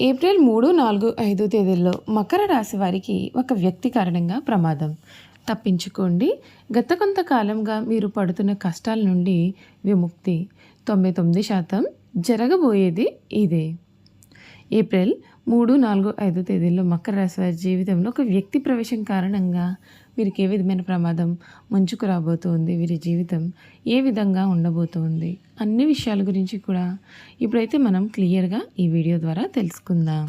April మూడు నాలుగు ఐదు తేదీల్లో మకర రాశి వారికి ఒక వ్యక్తి కారణంగా ప్రమాదం. తప్పించుకోండి. గత కొంతకాలంగా మీరు పడుతున్న కష్టాల నుండి విముక్తి. తొంభై తొమ్మిది శాతం జరగబోయేది ఇదే. ఏప్రిల్ మూడు నాలుగు ఐదు తేదీల్లో మకర రాశి వారి జీవితంలో ఒక వ్యక్తి ప్రవేశం కారణంగా వీరికి ఏ విధమైన ప్రమాదం ముంచుకు రాబోతోంది? వీరి జీవితం ఏ విధంగా ఉండబోతోంది? అన్ని విషయాల గురించి కూడా ఇప్పుడైతే మనం క్లియర్గా ఈ వీడియో ద్వారా తెలుసుకుందాం.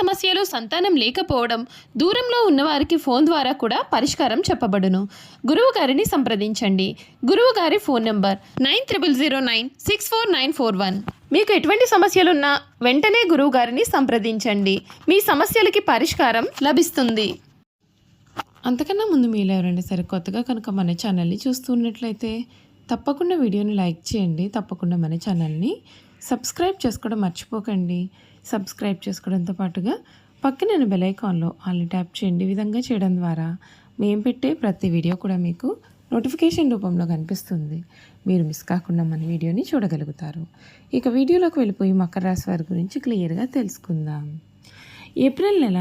సమస్యలు సంతానం లేకపోవడం దూరంలో ఉన్నవారికి ఫోన్ ద్వారా కూడా పరిష్కారం చెప్పబడును. గురువు గారిని సంప్రదించండి. గురువు గారి phone number nine triple zero nine six four nine four one. మీకు ఎటువంటి సమస్యలున్నా వెంటనే గురువు గారిని సంప్రదించండి. మీ సమస్యలకి పరిష్కారం లభిస్తుంది. అంతకన్నా ముందు మీలో ఎవరైనా సరే కొత్తగా కనుక మన ఛానల్ని చూస్తున్నట్లయితే తప్పకుండా వీడియోని లైక్ చేయండి. తప్పకుండా మన ఛానల్ని సబ్స్క్రైబ్ చేసుకోవడం మర్చిపోకండి. సబ్స్క్రైబ్ చేసుకోవడంతో పాటుగా పక్కన బెల్ ఐకాన్లో ఆల్ని ట్యాప్ చేయండి విధంగా చేయడం ద్వారా. మేము పెట్టే ప్రతి వీడియో కూడా మీకు నోటిఫికేషన్ రూపంలో కనిపిస్తుంది. మీరు మిస్ కాకుండా మన వీడియోని చూడగలుగుతారు. ఇక వీడియోలోకి వెళ్ళిపోయి మకర రాశి వారి గురించి క్లియర్గా తెలుసుకుందాం. ఏప్రిల్ నెల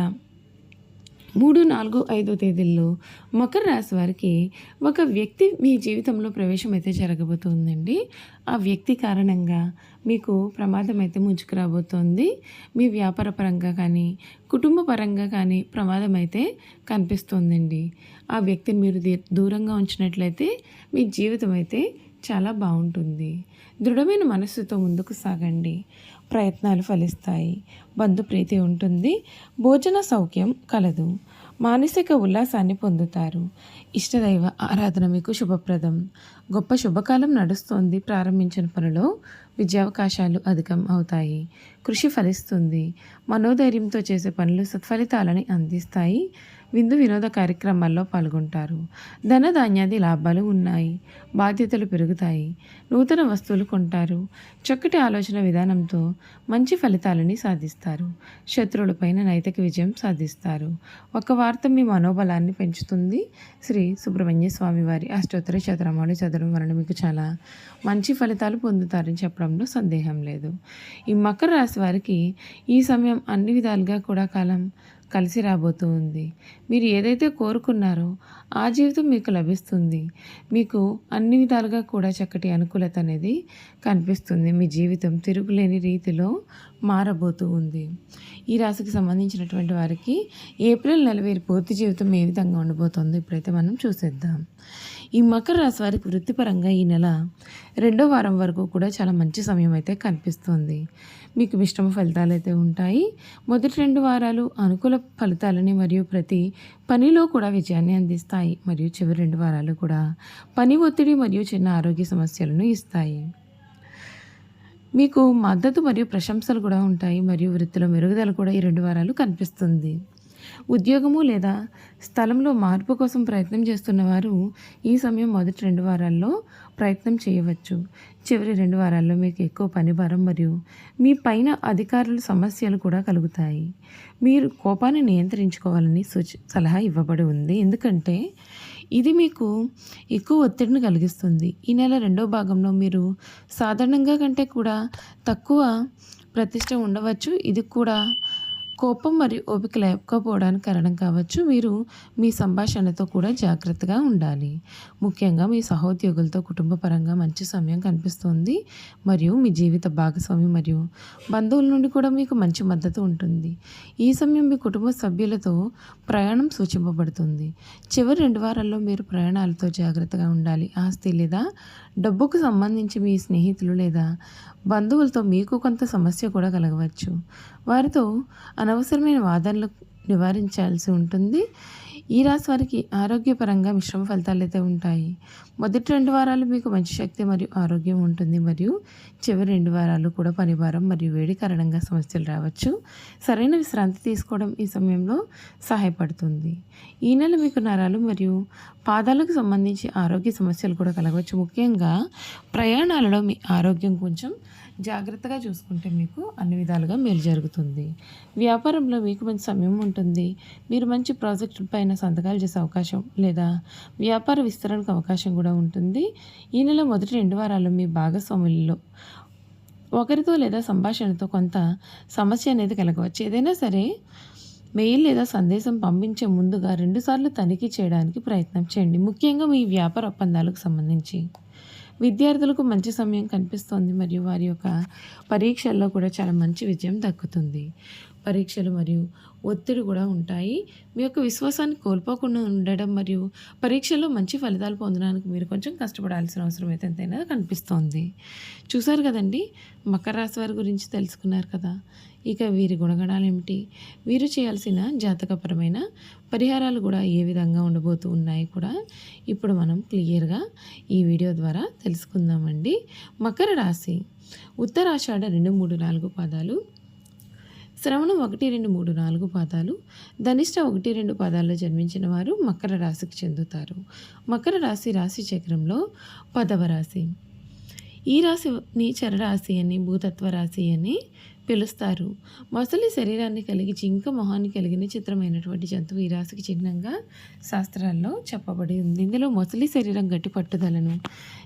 మూడు నాలుగు ఐదో తేదీల్లో మకర రాశి వారికి ఒక వ్యక్తి మీ జీవితంలో ప్రవేశం అయితే జరగబోతుందండి. ఆ వ్యక్తి కారణంగా మీకు ప్రమాదం అయితే ముంచుకురాబోతోంది. మీ వ్యాపార పరంగా కానీ కుటుంబ పరంగా కానీ ప్రమాదం అయితే కనిపిస్తోందండి. ఆ వ్యక్తిని మీరు దూరంగా ఉంచినట్లయితే మీ జీవితం అయితే చాలా బాగుంటుంది. దృఢమైన మనస్సుతో ముందుకు సాగండి. ప్రయత్నాలు ఫలిస్తాయి. బంధుప్రీతి ఉంటుంది. భోజన సౌఖ్యం కలదు. మానసిక ఉల్లాసాన్ని పొందుతారు. ఇష్టదైవ ఆరాధన మీకు శుభప్రదం. గొప్ప శుభకాలం నడుస్తోంది. ప్రారంభించిన పనిలో విద్యావకాశాలు అధికం అవుతాయి. కృషి ఫలిస్తుంది. మనోధైర్యంతో చేసే పనులు సత్ఫలితాలని అందిస్తాయి. విందు వినోద కార్యక్రమాల్లో పాల్గొంటారు. ధనధాన్యాది లాభాలు ఉన్నాయి. బాధ్యతలు పెరుగుతాయి. నూతన వస్తువులు కొంటారు. చక్కటి ఆలోచన విధానంతో మంచి ఫలితాలని సాధిస్తారు. శత్రువులపైన నైతిక విజయం సాధిస్తారు. ఒక వార్త మీ మనోబలాన్ని పెంచుతుంది. శ్రీ సుబ్రహ్మణ్య స్వామి వారి అష్టోత్తర శతరమాలు చదవడం వలన మీకు చాలా మంచి ఫలితాలు పొందుతారని చెప్పడంలో సందేహం లేదు. ఈ మకర రాశి వారికి ఈ సమయం అన్ని విధాలుగా కూడా కాలం కలిసి రాబోతూ ఉంది. మీరు ఏదైతే కోరుకున్నారో ఆ జీవితం మీకు లభిస్తుంది. మీకు అన్ని విధాలుగా కూడా చక్కటి అనుకూలత అనేది కనిపిస్తుంది. మీ జీవితం తిరుగులేని రీతిలో మారబోతూ ఉంది. ఈ రాశికి సంబంధించినటువంటి వారికి ఏప్రిల్ నెల వీరి పూర్తి జీవితం ఏ విధంగా ఉండబోతుందో ఇప్పుడైతే మనం చూసేద్దాం. ఈ మకర రాశి వారికి వృత్తిపరంగా ఈ నెల రెండో వారం వరకు కూడా చాలా మంచి సమయం అయితే కనిపిస్తుంది. మీకు మిశ్రమ ఫలితాలు అయితే ఉంటాయి. మొదటి రెండు వారాలు అనుకూల ఫలితాలని మరియు ప్రతి పనిలో కూడా విజయాన్ని అందిస్తాయి. మరియు చివరి రెండు వారాలు కూడా పని ఒత్తిడి మరియు చిన్న ఆరోగ్య సమస్యలను ఇస్తాయి. మీకు మద్దతు మరియు ప్రశంసలు కూడా ఉంటాయి. మరియు వృత్తిలో మెరుగుదల కూడా ఈ రెండు వారాలు కనిపిస్తుంది. ఉద్యోగము లేదా స్థలంలో మార్పు కోసం ప్రయత్నం చేస్తున్న వారు ఈ సమయం మొదటి రెండు వారాల్లో ప్రయత్నం చేయవచ్చు. చివరి రెండు వారాల్లో మీకు ఎక్కువ పని భారం మరియు మీ పైన అధికారుల సమస్యలు కూడా కలుగుతాయి. మీరు కోపాన్ని నియంత్రించుకోవాలని సూచి సలహా ఇవ్వబడి ఉంది. ఎందుకంటే ఇది మీకు ఎక్కువ ఒత్తిడిని కలిగిస్తుంది. ఈ నెల రెండో భాగంలో మీరు సాధారణంగా కంటే కూడా తక్కువ ప్రతిష్ట ఉండవచ్చు. ఇది కూడా కోపం మరియు ఓపిక లేకపోవడానికి కారణం కావచ్చు. మీరు మీ సంభాషణతో కూడా జాగ్రత్తగా ఉండాలి. ముఖ్యంగా మీ సహోద్యోగులతో కుటుంబ పరంగా మంచి సమయం కనిపిస్తుంది మరియు మీ జీవిత భాగస్వామి మరియు బంధువుల నుండి కూడా మీకు మంచి మద్దతు ఉంటుంది. ఈ సమయం మీ కుటుంబ సభ్యులతో ప్రయాణం సూచింపబడుతుంది. చివరి రెండు వారాల్లో మీరు ప్రయాణాలతో జాగ్రత్తగా ఉండాలి. ఆస్తి లేదా డబ్బుకు సంబంధించి మీ స్నేహితులు లేదా బంధువులతో మీకు కొంత సమస్య కూడా కలగవచ్చు. వారితో అనవసరమైన వాదనలు నివారించాల్సి ఉంటుంది. ఈ రాశి వారికి ఆరోగ్యపరంగా మిశ్రమ ఫలితాలు అయితే ఉంటాయి. మొదటి రెండు వారాలు మీకు మంచి శక్తి మరియు ఆరోగ్యం ఉంటుంది. మరియు చివరి రెండు వారాలు కూడా పనిభారం మరియు వేడి కారణంగా సమస్యలు రావచ్చు. సరైన విశ్రాంతి తీసుకోవడం ఈ సమయంలో సహాయపడుతుంది. ఈ నెల మీకు నరాలు మరియు పాదాలకు సంబంధించి ఆరోగ్య సమస్యలు కూడా కలగవచ్చు. ముఖ్యంగా ప్రయాణాలలో మీ ఆరోగ్యం కొంచెం జాగ్రత్తగా చూసుకుంటే మీకు అన్ని విధాలుగా మేలు జరుగుతుంది. వ్యాపారంలో మీకు మంచి సమయం ఉంటుంది. మీరు మంచి ప్రాజెక్టు పైన సంతకాలు చేసే అవకాశం లేదా వ్యాపార విస్తరణకు అవకాశం కూడా ఉంటుంది. ఈ నెల మొదటి రెండు వారాలు మీ భాగస్వాములలో ఒకరితో లేదా సంభాషణతో కొంత సమస్య అనేది కలగవచ్చు. ఏదైనా సరే మెయిల్ లేదా సందేశం పంపించే ముందుగా రెండుసార్లు తనిఖీ చేయడానికి ప్రయత్నం చేయండి. ముఖ్యంగా మీ వ్యాపార ఒప్పందాలకు సంబంధించి. విద్యార్థులకు మంచి సమయం కనిపిస్తోంది మరియు వారి యొక్క పరీక్షల్లో కూడా చాలా మంచి విజయం దక్కుతుంది. పరీక్షలు మరియు ఒత్తిడి కూడా ఉంటాయి. మీ యొక్క విశ్వాసాన్ని కోల్పోకుండా ఉండడం మరియు పరీక్షల్లో మంచి ఫలితాలు పొందడానికి మీరు కొంచెం కష్టపడాల్సిన అవసరం అయితే ఎంతైనా కనిపిస్తోంది. చూసారు కదండి? మకర రాశి వారి గురించి తెలుసుకున్నారు కదా? ఇక వీరి గుణగణాలు ఏమిటి? వీరు చేయాల్సిన జాతకపరమైన పరిహారాలు కూడా ఏ విధంగా ఉండబోతూ ఉన్నాయి కూడా ఇప్పుడు మనం క్లియర్గా ఈ వీడియో ద్వారా తెలుసుకుందామండి. మకర రాశి. ఉత్తరాషాఢ రెండు మూడు నాలుగు పాదాలు శ్రవణం ఒకటి రెండు మూడు నాలుగు పాదాలు. ధనిష్ట ఒకటి రెండు పాదాల్లో జన్మించిన వారు మకర రాశికి చెందుతారు. మకర రాశి రాశి చక్రంలో పదవ రాశి. ఈ రాశిని చరరాశి అని భూతత్వ రాశి అని పిలుస్తారు. మొసలి శరీరాన్ని కలిగి జింక మొహాన్ని కలిగిన చిత్రమైనటువంటి జంతువు ఈ రాశికి చిహ్నంగా శాస్త్రాల్లో చెప్పబడి ఉంది. ఇందులో మొసలి శరీరం గట్టి పట్టుదలను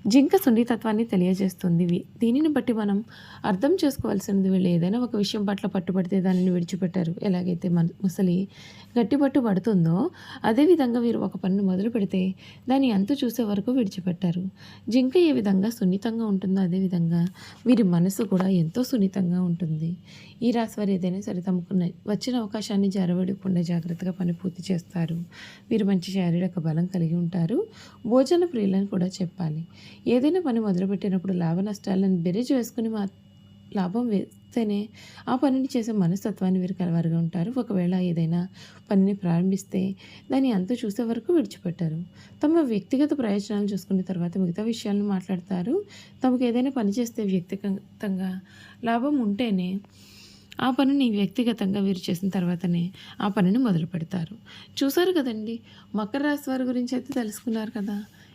జింక సున్నితత్వాన్ని తెలియజేస్తుంది. దీనిని బట్టి మనం అర్థం చేసుకోవాల్సినది వీళ్ళు ఏదైనా ఒక విషయం పట్ల పట్టుబడితే దానిని విడిచిపెట్టారు. ఎలాగైతే మన ముసలి గట్టి పట్టు పడుతుందో అదేవిధంగా వీరు ఒక పనిని మొదలు పెడితే దాని అంతు చూసే వరకు విడిచిపెట్టారు. జింక ఏ విధంగా సున్నితంగా ఉంటుందో అదేవిధంగా వీరి మనసు కూడా ఎంతో సున్నితంగా ఉంటుంది. ఈ రాశి వారు ఏదైనా సరే తమకు వచ్చిన అవకాశాన్ని జరవడకుండా జాగ్రత్తగా పని పూర్తి చేస్తారు. వీరు మంచి శారీరక బలం కలిగి ఉంటారు. భోజన ప్రియులని కూడా చెప్పాలి. ఏదైనా పని మొదలుపెట్టినప్పుడు లాభ నష్టాలను బెరీజ్ వేసుకుని మా లాభం వేస్తేనే ఆ పనిని చేసే మనస్తత్వాన్ని వీరు కలవారుగా ఉంటారు. ఒకవేళ ఏదైనా పనిని ప్రారంభిస్తే దాన్ని అంత చూసే వరకు విడిచిపెట్టారు. తమ వ్యక్తిగత ప్రయోజనాలు చూసుకున్న తర్వాత మిగతా విషయాలను మాట్లాడతారు. తమకు ఏదైనా పని చేస్తే వ్యక్తిగతంగా లాభం ఉంటేనే ఆ పనిని వ్యక్తిగతంగా వీరు చేసిన తర్వాతనే ఆ పనిని మొదలు పెడతారు చూసారు కదండి? మకర రాశి వారి గురించి అయితే తెలుసుకున్నారు కదా?